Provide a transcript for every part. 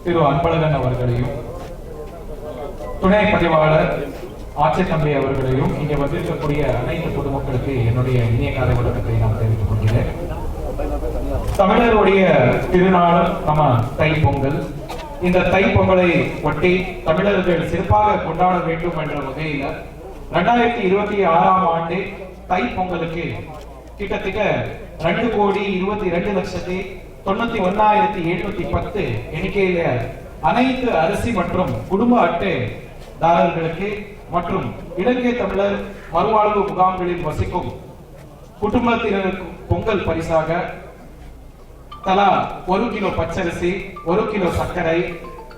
திரு அன்பழகன் அவர்களையும் துணை பதிவாளர் ஆட்சித்தம்பி அவர்களையும் இங்க வந்திருக்கக்கூடிய அனைத்து பொதுமக்களுக்கு என்னுடைய இனிய காலை வழக்கத்தை நான் தெரிவித்துக் கொள்கிறேன். தமிழருடைய திருநாள் நம்ம தை பொங்கல் இந்த தை பொங்கலை ஒட்டி தமிழர்கள் சிறப்பாக கொண்டாட வேண்டும் என்ற வகையில ரெண்டாயிரத்தி இருபத்தி ஆறாம் ஆண்டு தை பொங்கலுக்கு கிட்டத்தட்ட ரெண்டு கோடி இருபத்தி ரெண்டு லட்சத்தி தொண்ணூத்தி ஒன்னாயிரத்தி எழுநூத்தி பத்து எண்ணிக்கையில அனைத்து அரிசி மற்றும் குடும்ப அட்டை தாரர்களுக்கு மற்றும் இலங்கை தமிழர் மறுவாழ்வு முகாம்களில் வசிக்கும் குடும்பத்தினருக்கு பொங்கல் பரிசாக தலா ஒரு கிலோ பச்சரிசி ஒரு கிலோ சர்க்கரை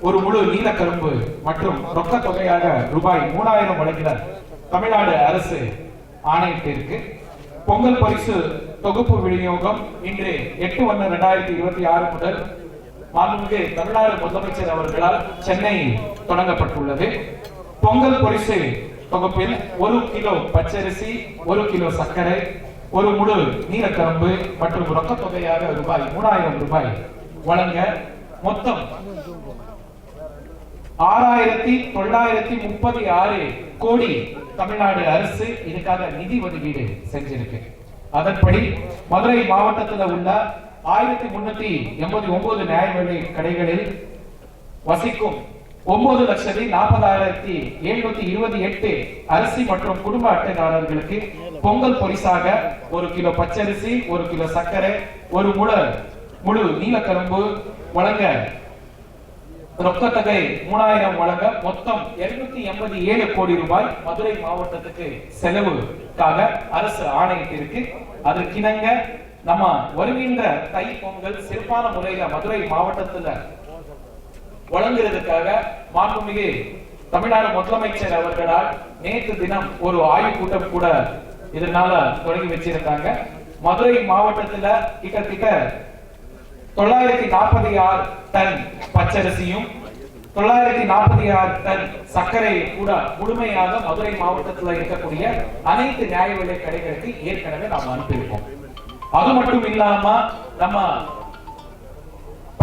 ஒரு முழு நீலக்கரும்பு மற்றும் ரொக்க தொகையாக ரூபாய் மூணாயிரம் வழங்கின தமிழ்நாடு அரசு ஆணையிட்டிருக்கு பொங்கல் பரிசு தொகுப்பு விநியோகம் இன்று எட்டு ஒன்று ரெண்டாயிரத்தி இருபத்தி ஆறு முதல் மாண்புமிகு தமிழ்நாடு முதலமைச்சர் அவர்களால் சென்னையில் தொடங்கப்பட்டுள்ளது. பொங்கல் பரிசு தொகுப்பில் ஒரு கிலோ பச்சரிசி ஒரு கிலோ சர்க்கரை ஒரு முழு நீலக்கரும்பு மற்றும் ரொக்க தொகையாக ரூபாய் மூணாயிரம் ரூபாய் வழங்க மொத்தம் ஆறாயிரத்தி தொள்ளாயிரத்தி முப்பத்தி ஆறு கோடி தமிழ்நாடு அரசு இதுக்காக நிதி ஒதுக்கீடு செஞ்சிருக்கு. அதன்படி மதுரை மாவட்டத்தில் உள்ள ஆயிரத்தி முன்னூத்தி எண்பத்தி ஒன்பது நியாய விலை கடைகளில் வசிக்கும் ஒன்பது லட்சத்தி நாற்பதாயிரத்தி எழுநூத்தி இருபத்தி எட்டு அரிசி மற்றும் குடும்ப அட்டைதாரர்களுக்கு பொங்கல் பொரிசாக ஒரு கிலோ பச்சரிசி ஒரு கிலோ சர்க்கரை ஒரு முழு முழு நீலக்கரும்பு வழங்க ரொக்கத்தொகை மூணாயிரம் வழங்க மொத்தம் இருநூத்தி எண்பத்தி ஏழு கோடி ரூபாய் மதுரை மாவட்டத்துக்கு செலவுக்காக அரசு ஆணையிட்டிருக்கு. அதற்கிணங்க நம்ம வருகின்ற தை பொங்கல் சிறப்பான முறையில மதுரை மாவட்டத்துல வழங்குறதுக்காக மாண்புமிகு தமிழ்நாடு முதலமைச்சர் அவர்களால் நேற்று தினம் ஒரு ஆய்வு கூட்டம் கூட இதனால தொடங்கி வச்சிருந்தாங்க. மதுரை மாவட்டத்துல கிட்டத்தட்ட தொள்ளாயிரத்தி நாற்பத்தி ஆறு டன் பச்சரிசியும் தொள்ளாயிரத்தி நாற்பத்தி ஆறு டன் சர்க்கரை கூட முழுமையாக மதுரை மாவட்டத்துல இருக்கக்கூடிய அனைத்து நியாய விலை கடைகளுக்கு ஏற்கனவே நாம் அனுப்பியிருக்கோம். அது மட்டும் இல்லாம நம்ம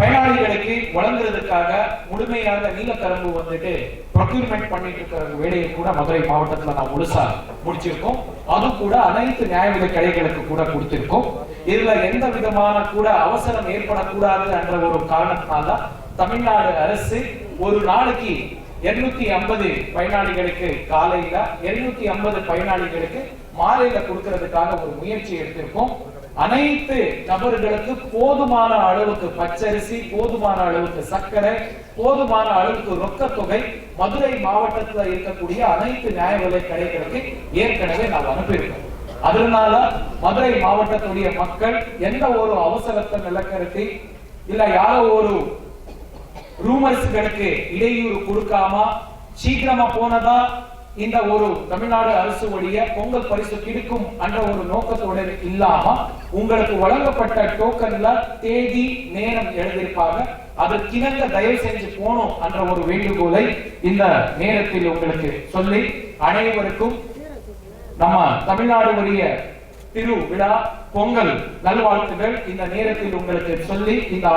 பயனாளிகளுக்கு வழங்குறதுக்காக முழுமையாக நீலக்கரும்பு வந்துட்டு ப்ரொக்யூர்மெண்ட் பண்ணிட்டு இருக்கிற வேலையை கூட மதுரை மாவட்டத்துல நான் முழுசா முடிச்சிருக்கோம். அது கூட அனைத்து நியாயவிலை கடைகளுக்கு கூட கொடுத்திருக்கோம். இதுல எந்த விதமான கூட அவசரம் ஏற்படக்கூடாது என்ற ஒரு காரணத்தினால தமிழ்நாடு அரசு ஒரு நாளைக்கு இருநூத்தி ஐம்பது பயனாளிகளுக்கு காலையில இருநூத்தி ஐம்பது பயனாளிகளுக்கு மாலையில கொடுக்கறதுக்காக ஒரு முயற்சி எடுத்திருக்கோம். அனைத்து நபர்களுக்கு போதுமான அளவுக்கு பச்சரிசி போதுமான அளவுக்கு சர்க்கரை போதுமான அளவுக்கு ரொக்க தொகை மதுரை மாவட்டத்துல இருக்கக்கூடிய அனைத்து நியாய விலை கடைகளுக்கு ஏற்கனவே நாம் அனுப்பியிருக்கோம். அதனால மதுரை மாவட்டத்துடைய மக்கள் எந்த ஒரு அவசரத்தை நிலக்கருத்தி இல்ல யாரோ ஒரு ரூமர்ஸ்களுக்கு இடையூறு கொடுக்காம சீக்கிரமா போனதா இந்த ஒரு தமிழ்நாடு அரசு உடைய பொங்கல் பரிசு கிடைக்கும் என்ற ஒரு நோக்கத்தோட இல்லாம உங்களுக்கு வழங்கப்பட்ட டோக்கன்ல தேதி நேரம் எழுதியிருப்பாங்க. அதற்கிணங்க தயவு செஞ்சு போனோம் என்ற ஒரு வேண்டுகோளை இந்த நேரத்தில் உங்களுக்கு சொல்லி அனைவருக்கும் நம்ம தமிழ்நாடு உரிய திரு விழா பொங்கல் நல்வாழ்த்துகள் இந்த நேரத்தில் உங்களுக்கு சொல்லி இந்த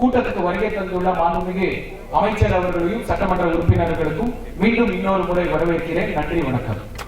கூட்டத்துக்கு வருகை தந்துள்ள மாண்புமிகு அமைச்சர் அவர்களையும் சட்டமன்ற உறுப்பினர்களுக்கும் மீண்டும் இன்னொரு முறை வரவேற்கிறேன். நன்றி வணக்கம்.